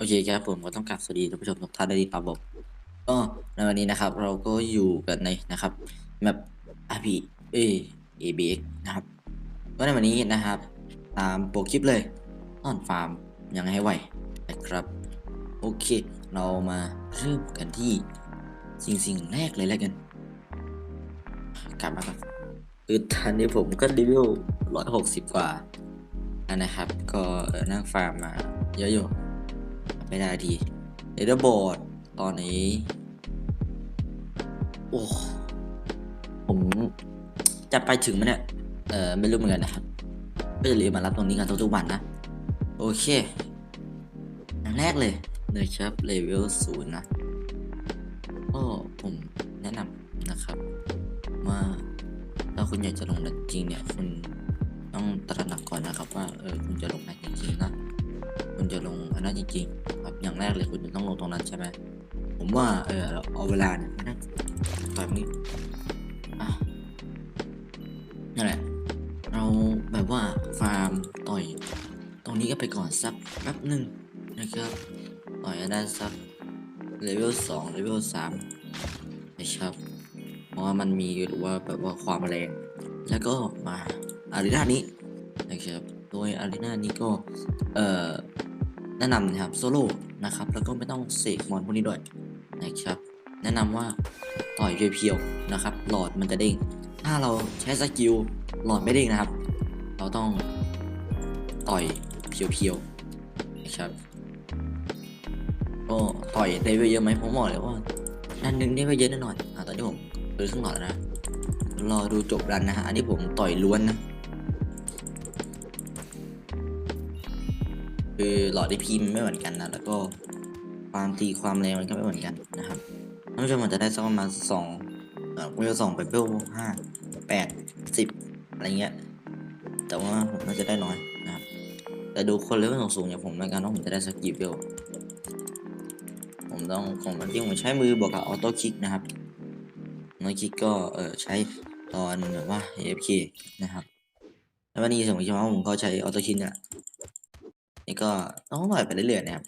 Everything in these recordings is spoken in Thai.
โอเคครับผมก็ต้องกลับสวัสดีท่านผู้ชมทุกท่านด้วยครับผมก็ในวันนี้นะครับ เราก็อยู่กันในนะครับแมป RP A ABX นะครับก็ในวันนี้นะครับ ตามโปรคลิปเลยต้อนฟาร์มยังไงให้ไหวนะครับ โอเค เรามาเริ่มกันที่สิ่งสิ่งแรกเลยแล้วกัน กลับมาก่อนคือตอนนี้ผมก็รีวิวร้อยหกสิบกว่านะครับ ก็นั่งฟาร์มมาเยอะอยู่ ไม่ได้ทีเอเดอร์บอร์ดตอนนี้ โอ้ผมจะไปถึงไหมเนี่ย เออไม่รู้เหมือนกันนะครับก็จะรีบมารับตรงนี้กันทุกๆวันนะ โอเคอย่างแรกเลยนะครับเลเวลศูนย์นะก็ผมแนะนำนะครับ ว่าถ้าคุณอยากจะลงดันจริงเนี่ย คุณต้องตระหนักก่อนนะครับว่าเออคุณจะลงได้จริงๆนะ คุณจะลงอันนั้นจริงๆครับอย่างแรกเลยคุณจะต้องลงตรงนั้นใช่ไหมผมว่าเออเราเอาเวลาเนี่ยนั่งต่อยนี้อะนั่นแหละเราแบบว่าฟาร์มต่อย ตรงนี้ก็ไปก่อนสักแป๊บหนึ่งนะครับต่อยได้สักเลเวลสองเลเวลสามนะครับเพราะว่ามันมีหรือว่าแบบว่าความแรงแล้วก็มาอารีนานี้นะครับโดยอารีนานี้ก็เอ่อ แนะนำนะครับโซโล่นะครับแล้วก็ไม่ต้องเสกมอนพวกนี้ด้วยนะครับ แนะนำว่าต่อยเพียวๆนะครับ หลอดมันจะเด้ง ถ้าเราใช้สกิลหลอดไม่เด้งนะครับ เราต้องต่อยเพียวๆนะครับก็ต่อยได้ไปเยอะไหมผมบอกเลยว่าดันหนึ่งได้ไปเยอะแน่นอนอะตอนนี้ผมเปิดครึ่งหลอดนะรอดูจบรันนะฮะอันนี้ผมต่อยล้วนนะ คือหลอดที่พิมพ์ไม่เหมือนกันนะแล้วก็ความตีความแรงมันก็ไม่เหมือนกันนะครับท่านผู้ชมอาจจะได้สักประมาณสองเออเวลสองไปเวลห้าแปดสิบอะไรเงี้ยแต่ว่าผมน่าจะได้น้อยนะครับ แต่ดูคนเลเวลสูงอย่างผมแล้วกันว่าผมจะได้สักกี่เวลผมต้องผมจริงผมใช้มือบวกกับออโต้คลิกนะครับออโต้คลิกก็เออใช้ตอนแบบว่า AFK นะครับแล้ววันนี้สมมติว่าผมก็ใช้ออโต้คลิกเนี่ย นี่ก็ต้องปล่อยไปเรื่อยๆนะครับ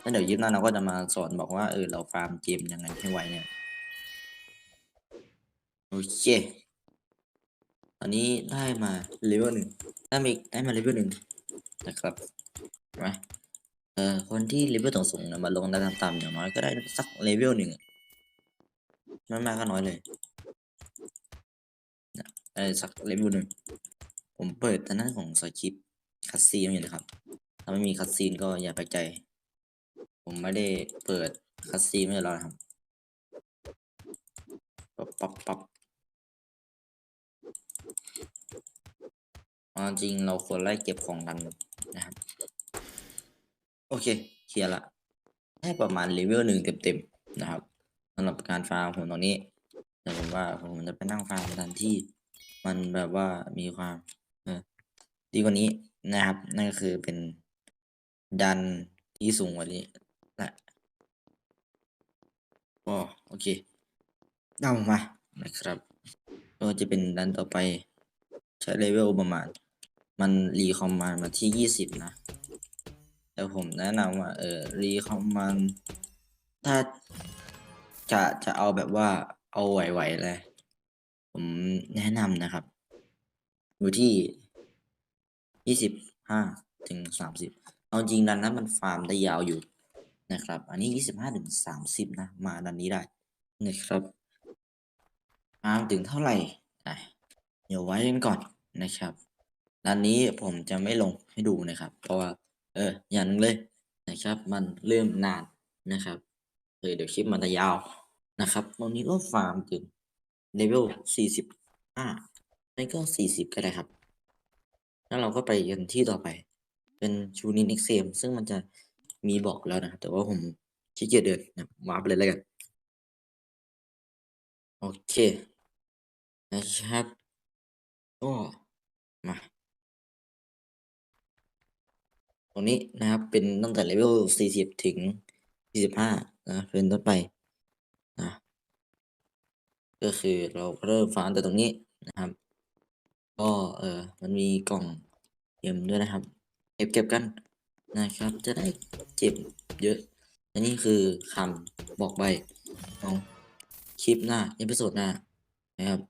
แล้วเดี๋ยวยิปหน้าเราก็จะมาสอนบอกว่าเออเราฟาร์มเกมยังไงให้ไวเนี่ยโอเคตอนนี้ได้มาเลเวลหนึ่งได้มาอีได้มาเลเวลหนึ่งนะครับเห็นไหมเออคนที่เลเวลสูงๆนะมาลงได้ต่ำๆอย่างน้อยก็ได้สักเลเวลหนึ่งอะไม่มากก็น้อยเลยนะได้สักเลเวลหนึ่งผมเปิดทางด้านของสคริปต์ คัดซีนอยู่นะครับ ถ้าไม่มีคัดซีนก็อย่าไปใจ ผมไม่ได้เปิดคัดซีนไม่รอนะครับปั๊บปั๊บปั๊บเอาจริงเราควรไล่เก็บของดันนะครับ โอเคเคลียร์ละได้ประมาณเลเวลหนึ่งเต็มๆนะครับสำหรับการฟาร์มผมตรงนี้แต่ผมว่าผมจะไปนั่งฟาร์มทันที่ มันแบบว่ามีความดีกว่านี้ นะครับ นั่นก็คือเป็นดันที่สูงกว่านี้แหละก็โอเคเดามานะครับก็จะเป็นดันต่อไปใช้เลเวลประมาณ มันรีคอมมานมาที่ยี่สิบนะแต่ผมแนะนำว่าเออรีคอมมานถ้าจะจะเอาแบบว่าเอาไหวๆเลย ผมแนะนำนะครับ อยู่ที่ ยี่สิบห้าถึงสามสิบเอาจริงดันนั้นมันฟาร์มได้ยาวอยู่นะครับ อันนี้ยี่สิบห้าถึงสามสิบนะ มาดันนี้ได้นะครับฟาร์มถึงเท่าไหร่เดี๋ยวไว้กันก่อนนะครับดันนี้ผมจะไม่ลงให้ดูนะครับ เพราะว่า เออ อย่างนึงเลยนะครับ มันเริ่มนานนะครับเออเดี๋ยวคลิปมันจะยาวนะครับตรงนี้ก็ฟาร์มถึงเลเวลสี่สิบห้าไม่ก็สี่สิบก็ได้ครับ แล้วเราก็ไปกันที่ต่อไป เป็นชูนินเอ็กเซมซึ่งมันจะมีบอกแล้วนะ แต่ว่าผมขี้เกียจเดินนะวาร์ปเลยแล้วกัน โอเคนะครับก็มา ตรงนี้นะครับ เป็นตั้งแต่เลเวล40 ถึง45นะ เป็นต้นไปนะ ก็คือเราเริ่มฟาร์มแต่ตรงนี้นะครับ ก็ เออ มันมีกล่องเกมด้วยนะครับ เก็บเก็บกันนะครับ จะได้เจ็บเยอะและนี่คือคำบอกใบของคลิปหน้าเอพิโซดหน้านะครับ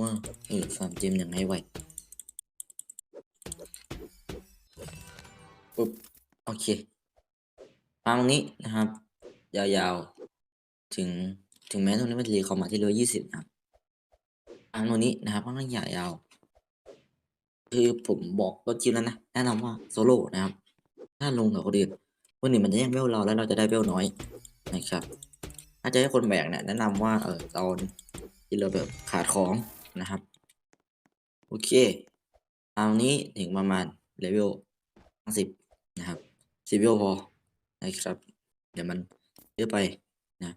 ว่าเออฟาร์มเจมยังไงไหวปุ๊บโอเคฟาร์มตรงนี้นะครับ ยาวๆ ถึงถึงแม้ตรงนี้มันจะรีคอมมาที่ร้อยยี่สิบนะครับ ร์มตรงนี้นะครับค่อนข้างใหญ่ยาว คือผมบอกก็คลิปแล้วนะแนะนำว่าโซโล่นะครับ ถ้าลงกับคนอื่นคนอื่นมันจะแย่งเวลเราแล้วเราจะได้เวลน้อยนะครับ ถ้าจะให้คนแบกเนี่ยแนะนำว่าเออตอนที่เราแบบขาดของนะครับ โอเคตามนี้ถึงประมาณเลเวลห้าสิบนะครับสิบเลเวลพอนะครับ เดี๋ยวมันเยอะไปนะ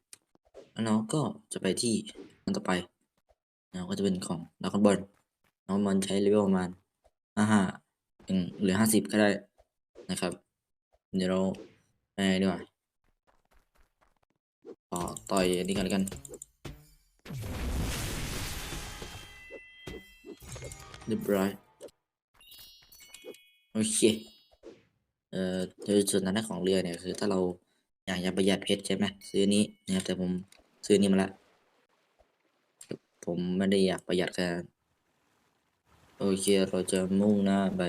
แล้วน้องก็จะไปที่มันต่อไป นะก็จะเป็นของดากบอลน้องมันใช้เลเวลประมาณห้าห้าถึงหรือห้าสิบก็ได้นะครับ เดี๋ยวเราไปดีกว่าต่อต่อยอันนี้กันแล้วกัน เรียบร้อยโอเค เอ่อโดยส่วนนั้นของเรือเนี่ยคือถ้าเราอยากจะประหยัดเพชรใช่ไหมซื้อนี้นะครับแต่ผมซื้อนนี้มาละ ผมไม่ได้อยากประหยัดแค่นั้นโอเค เราจะมุ่งหน้าไป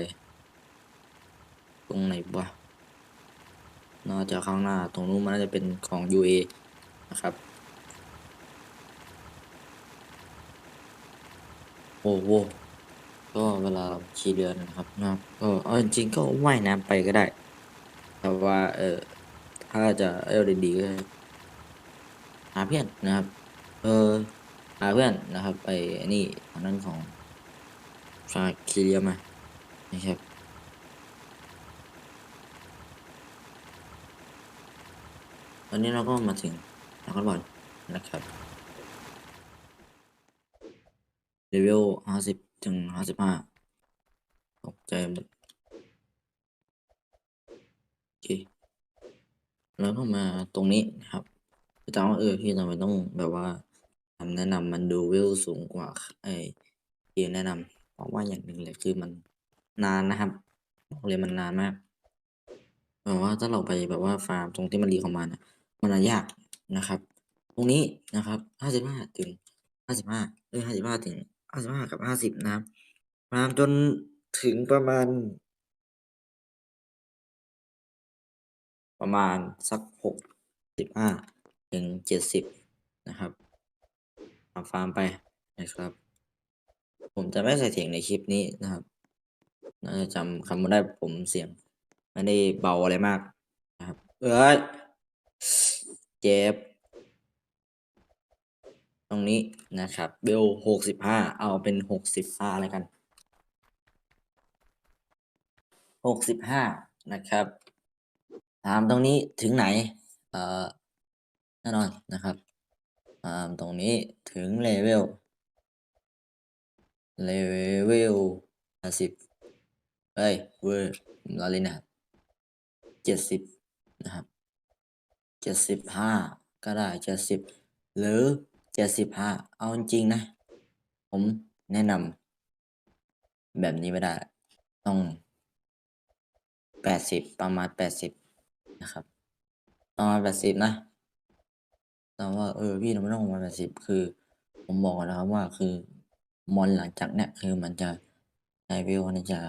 ตรงไหนวะน่าจะข้างหน้าตรงนู้นมันน่าจะเป็นของ UA นะครับ โอ้โหก็เวลาขี่เรือนะครับนะก็เอาจริงก็ว่ายน้ำไปก็ได้ แต่ว่าเออถ้าจะเอลดีๆก็หาเพื่อนนะครับ เออ หาเพื่อนนะครับไปนี่ทางนั้นของฟาคิเรียมานะครับตอนนี้เราก็มาถึงนักบอลนะครับเลเวลห้าสิบถึงห้าสิบห้าตกใจหมดโอเคแล้วก็มาตรงนี้นะครับจะถามว่าเออพี่ทำไมต้องแบบว่า คำแนะนำมันดูเวลสูงกว่าไอเกมแนะนำเพราะว่าอย่างหนึ่งเลยคือมันนานนะครับบอกเลยมันนานมากแบบว่าถ้าเราไปแบบว่าฟาร์มตรงที่มันรีของมันมันน่ะยากนะครับ ตรงนี้นะครับห้าสิบห้าถึงห้าสิบห้าเออห้าสิบห้าถึงห้าสิบห้ากับห้าสิบนะครับฟาร์มจนถึงประมาณ ประมาณสักหกสิบห้าถึงเจ็ดสิบนะครับ ฟาฟาร์มไปนะครับ ผมจะไม่ใส่เสียงในคลิปนี้นะครับน่าจะจำคำไม่ได้ผมเสียงไม่ได้เบาอะไรมากนะครับ เอ้ยเจ็บตรงนี้นะครับเบลหกสิบห้าเอาเป็นหกสิบห้าแล้วกันหกสิบห้านะครับถามตรงนี้ถึงไหน เอ่อแน่นอนนะครับ ถาตรงนี้ถึงเลเวลเลเวลห้าสิบเอ้ยเวอร์ลอเล่นะครับเจ็ดสิบนะครับเจ็ดสิบห้าก็ได้เจ็ดสิบหรือเจ็ดสิบห้าเอาจริงนะ ผมแนะนำแบบนี้ไม่ได้ ต้องแปดสิบประมาณแปดสิบนะครับประมาณแปดสิบนะ แต่ว่าเออพี่เราไม่ต้องมาแปดสิบคือ ผมบอกนะครับว่าคือมอนหลังจากเนี้ยคือมันจะไดเวลมันจะ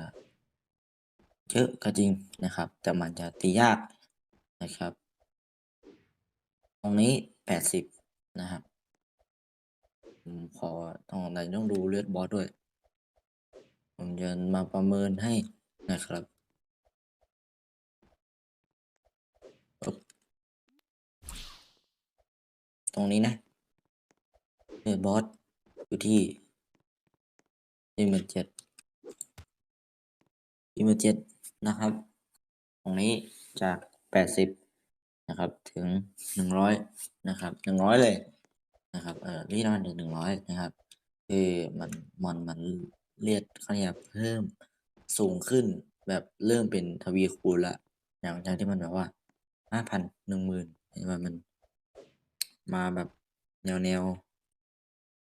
เยอะก็จริงนะครับ แต่มันจะตียากนะครับ ตรงนี้แปดสิบนะครับผมขอต้องไหนต้องดูเลือดบอสด้วย ผมจะมาประเมินให้นะครับ ตรงนี้นะเลือบอสอยู่ที่ยี่หมื่นเจ็ดยี่หมื่นเจ็ดนะครับ ตรงนี้จากแปดสิบนะครับ ถึงหนึ่งร้อยนะครับหนึ่งร้อยเลยนะครับ เออที่นั่นถึงหนึ่งร้อยนะครับ คือมันมันมันเลียดเขาเนี่ยเพิ่มสูงขึ้นแบบเริ่มเป็นทวีคูณละอย่างจากที่มันแบบว่าห้าพันหนึ่งหมื่นเห็นว่ามัน มาแบบแนวแนว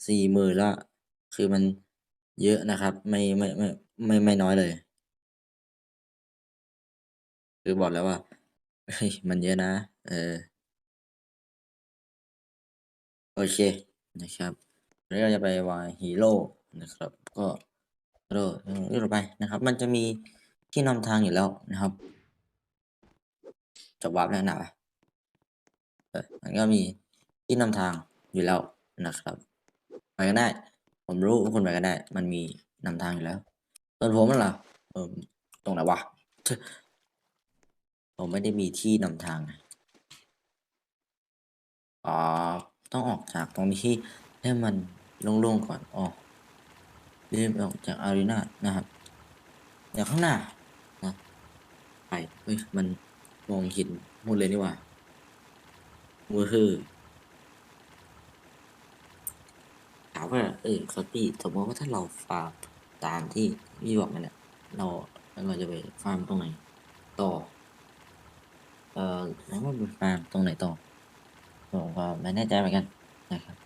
สี่หมื่นละ คือมันเยอะนะครับ ไม่ไม่ไม่ไม่ไม่น้อยเลย คือบอกแล้วว่าเฮ้ยมันเยอะนะ เออ โอเคนะครับแล้วเราจะไปวายฮีโร่นะครับ ก็โรเรื่อยไปนะครับ มันจะมีที่นำทางอยู่แล้วนะครับจะวับแล้วนะวะเออมันก็มี ที่นำทางอยู่แล้วนะครับไปกันได้ ผมรู้ว่าคุณไปกันได้ มันมีนำทางอยู่แล้วส่วนผมนั่นล่ะเออตรงไหนวะผมไม่ได้มีที่นำทางอ๋อต้องออกจากตรงนี้ให้มันโล่งๆก่อนอ๋อเริ่มออกจากอารีนานะครับเดี๋ยวข้างหน้านะไปเฮ้ยมันมองเห็นหมดเลยนี่ว่ามือคือ ว่าเออครับพี่สมมติว่าถ้าเราฟาร์มตามที่พี่บอกมันเนี่ยเราเราจะไปฟาร์มตรงไหนต่อ เอ่อแล้วมันไปฟาร์มตรงไหนต่อผมก็ไม่แน่ใจเหมือนกันนะครับ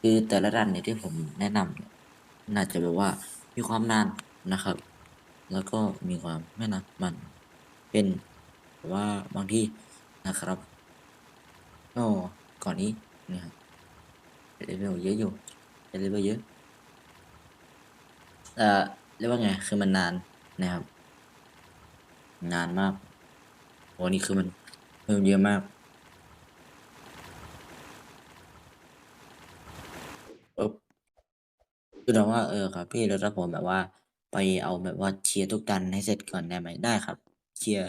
คือแต่ละรันเนี่ยที่ผมแนะนำน่าจะแบบว่ามีความนานนะครับ แล้วก็มีความไม่นานมันเป็นว่าบางที่นะครับก็ก่อนนี้นะครับเลเวลเยอะอยู่ เลเวลเยอะเอ่อเรียกว่าไง คือมันนานนะครับ นานมากโอ้นี่คือมันเพิ่มเยอะมากปุ๊บคือแบบว่าเออครับพี่แล้วถ้าผมแบบว่า ไปเอาแบบว่าเคลียร์ทุกดันให้เสร็จก่อนได้ไหมได้ครับเคลียร์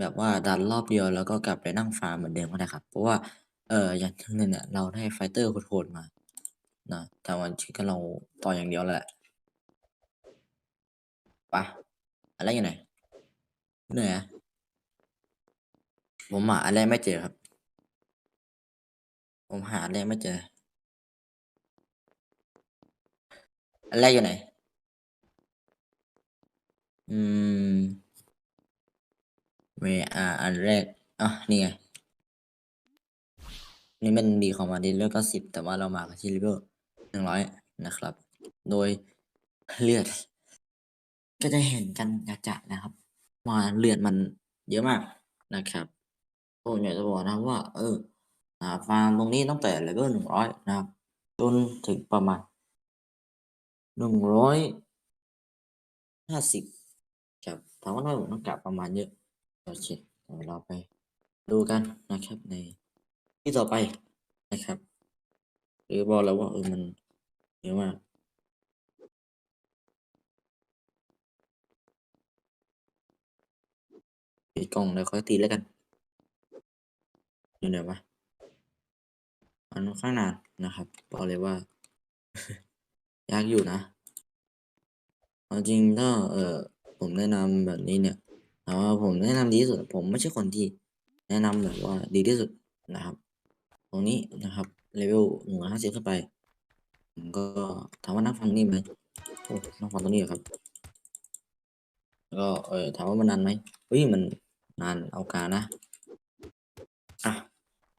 แบบว่าดันรอบเดียวแล้วก็กลับไปนั่งฟาร์มเหมือนเดิมก็ได้ครับ เพราะว่าเอออย่างที่นึงเนี่ยเราได้ไฟเตอร์โหดๆมา นะแต่วันที่ก็เราต่ออย่างเดียวแหละปะอะไรอยู่ไหนเหนื่อยผมหาอะไรไม่เจอครับ ผมหาอะไรไม่เจออันแรอยู่ไหน อืมเวอาอันแรกอะนี่ไงนี่เป็นดีของมันดีเลเวลก็สิบแต่ว่าเรามากันที่เลเวลหนึ่งร้ อยนะครับ โดยเลือด ก็จะเห็นกันจะนะครับ ว่าเลือดมันเยอะมากนะครับผมอยากจะบอกนะว่า เอออ่าฟาร์มตรงนี้ตั้งแต่เลเวลหนึ่งร้อยนะครับ จนถึงประมาณหนึ่งร้อยห้าสิบครับถามว่าน้อยผมต้องกลับประมาณเยอะโอเคเดี๋ยวเราไปดูกันนะครับในที่ต่อไปนะครับ หรือบอกแล้วว่าเออมันเยอะมากปิดกล่องแล้วค่อยตีแล้วกันอยู่ไหนวะมันค่อนข้างนานนะครับบอกเลยว่า ยากอยู่นะเอาจริงถ้าเออผมแนะนำแบบนี้เนี่ยถามว่าผมแนะนำดีที่สุด ผมไม่ใช่คนที่แนะนำแบบว่าดีที่สุดนะครับ ตรงนี้นะครับ เลเวลหนึ่งร้อยห้าสิบขึ้นไปผมก็ถามว่านั่งฟังนี่ไหมโอ้นั่งฟังตรงนี้ครับ แล้วก็เออถามว่ามันนานไหมเฮ้ยมันนานเอาการนะอะ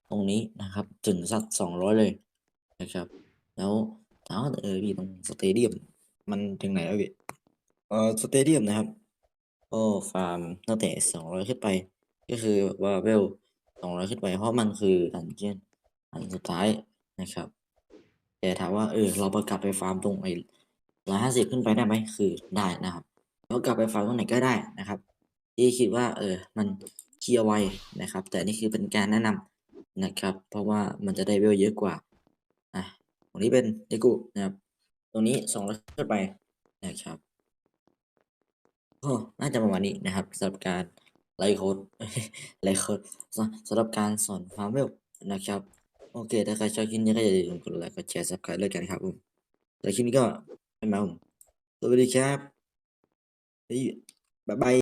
ตรงนี้นะครับถึงสักสองร้อยเลยนะครับ แล้วถามว่าเออพี่ตรงสเตเดียมมันถึงไหนแล้วพี่เออสเตเดียมนะครับก็ฟาร์มตั้งแต่สองร้อยขึ้นไป ก็คือว่าเวลสองร้อยขึ้นไปเพราะมันคือดันเจียน อันสุดท้ายนะครับ แต่ถามว่าเออเราไปกลับไปฟาร์มตรงไอ้ร้อยห้าสิบขึ้นไปได้ไหมคือได้นะครับแล้วกลับไปฟาร์มตรงไหนก็ได้นะครับที่คิดว่าเออมันเคลียร์ไวนะครับ แต่นี่คือเป็นการแนะนำนะครับ เพราะว่ามันจะได้เวลเยอะกว่าอะตรงนี้เป็นเดกุนะครับตรงนี้สองร้อยขึ้นไปนะครับก็น่าจะประมาณนี้นะครับสำหรับการไลฟ์โค้ดไลฟ์โค้ดสสำหรับการสอนฟาร์มเวลนะครับ โอเค ถ้าใครชอบคลิปนี้ก็อย่าลืมกดไลค์ กดแชร์ซับสไครต์เลยกันครับผมแต่คลิปนี้ก็ไม่มาผมสวัสดีครับบ๊ายบาย